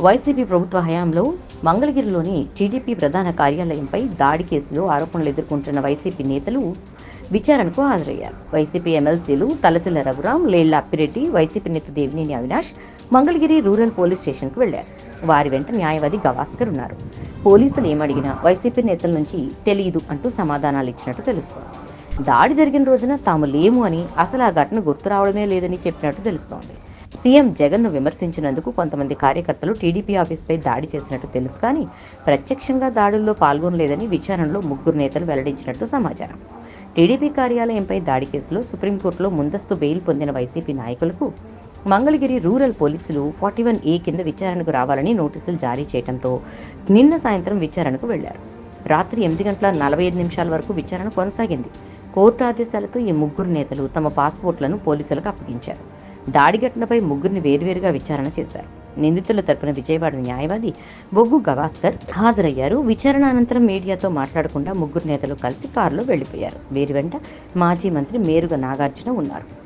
YCP ప్రభుత్వ హయాంలో మంగళగిరిలోని టీడీపీ ప్రధాన కార్యాలయంపై దాడి కేసులో ఆరోపణలు ఎదుర్కొంటున్న వైసీపీ నేతలు విచారణకు హాజరయ్యారు. వైసీపీ ఎమ్మెల్సీలు తలసిల రఘురాం లేళ్ళ అప్పిరెడ్డి వైసీపీ నేత దేవినేని అవినాష్ మంగళగిరి రూరల్ పోలీస్ స్టేషన్కు వెళ్ళారు వారి వెంట న్యాయవాది గవాస్కర్ ఉన్నారు. పోలీసులు ఏమడిగినా వైసీపీ నేతల నుంచి తెలియదు అంటూ సమాధానాలు ఇచ్చినట్టు తెలుస్తోంది. దాడి జరిగిన రోజున తాము లేము అని అసలు ఆ ఘటన గుర్తు రావడమే లేదని చెప్పినట్టు తెలుస్తోంది. సీఎం జగన్ను విమర్శించినందుకు కొంతమంది కార్యకర్తలు టీడీపీ ఆఫీస్పై దాడి చేసినట్టు తెలుసు కానీ ప్రత్యక్షంగా దాడుల్లో పాల్గొనలేదని విచారణలో ముగ్గురు నేతలు వెల్లడించినట్టు సమాచారం. టీడీపీ కార్యాలయంపై దాడి కేసులో సుప్రీంకోర్టులో ముందస్తు బెయిల్ పొందిన వైసీపీ నాయకులకు మంగళగిరి రూరల్ పోలీసులు ఫార్టీ వన్ ఏ కింద విచారణకు రావాలని నోటీసులు జారీ చేయడంతో నిన్న సాయంత్రం విచారణకు వెళ్ళారు. రాత్రి ఎనిమిది గంటల నలభై ఐదు నిమిషాల వరకు విచారణ కొనసాగింది. కోర్టు ఆదేశాలతో ఈ ముగ్గురు నేతలు తమ పాస్పోర్ట్లను పోలీసులకు అప్పగించారు. దాడి ఘటనపై ముగ్గురిని వేర్వేరుగా విచారణ చేశారు. నిందితుల తరపున విజయవాడ న్యాయవాది బొగ్గు గవాస్కర్ హాజరయ్యారు. విచారణ అనంతరం మీడియాతో మాట్లాడకుండా ముగ్గురు నేతలు కలిసి కారులో వెళ్ళిపోయారు వీరి వెంట మాజీ మంత్రి మేరుగ నాగార్జున ఉన్నారు.